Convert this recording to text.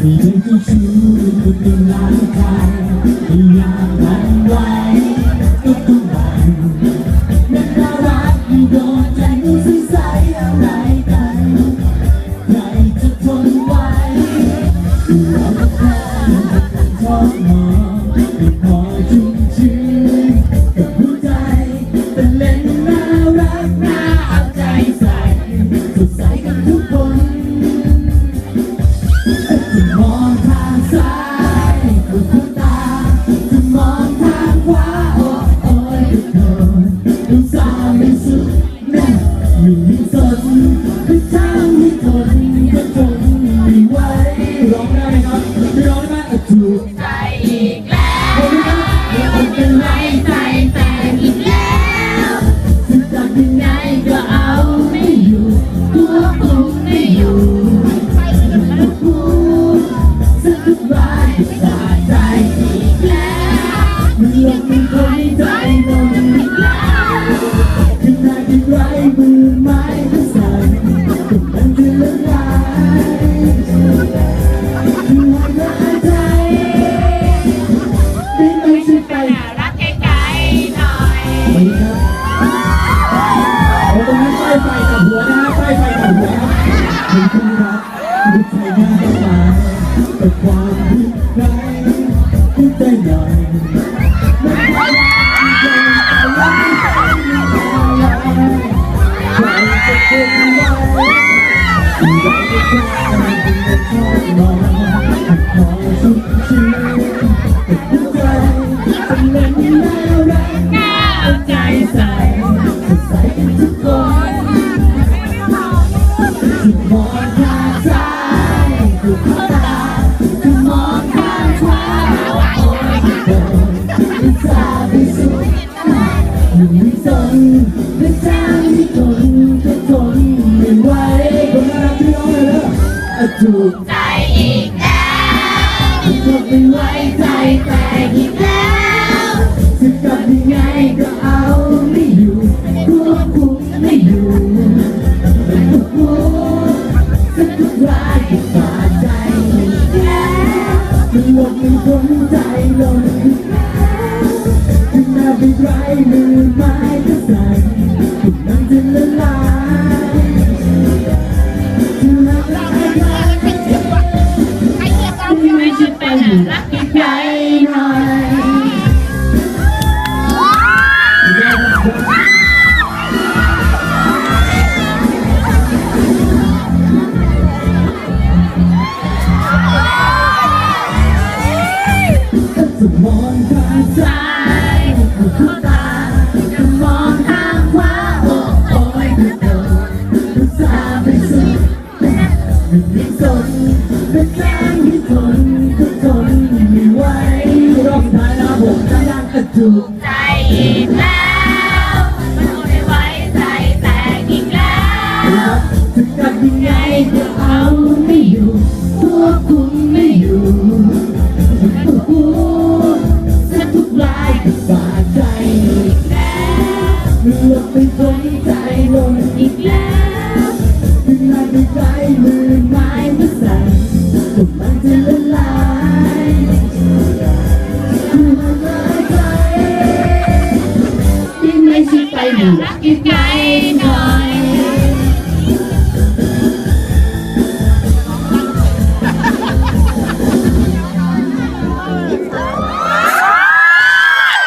ก็เป็นล้างใจอยากมันไว้ก็ต้องวันมันน่ารักอยู่โดนใจดูใสอะไรกันใครจะทนไหวเราก็แค่ชอบมองไม่พอชุ่มชื่น เป็นคนรักไม่ใช่หน้าแต่ความผิดใครพูดได้หน่อยไม่ว่าจะอะไรใครจะเป็นไรเราจะแค่เป็น ถูกใจอีกแล้วทนไม่ไหวใจแตกอีกแล้วจะกลับยังไงก็เอาไม่อยู่ควบคุมไม่อยู่เป็นทุกคนสักทุกรายที่บาดใจอีกแล้วมันหลบมันคนใจลงแล้วถึงแม้เป็นไรมือ ใไม่ไหวรอบสุดท้ายนะผมด้านล่างกระจุกใจอีกแล้ว มันทนไม่ไหวใจแตกอีกแล้วจะกลับยังไงก็เอาไม่อยู่ควบคุมไม่อยู่โอ้โหสักทุกรายก็บาดใจมันหลบไปจนใจลงอีกแล้วถึงนานไม่ใจมือไม้มาสั่นก็มันจะละลาย คื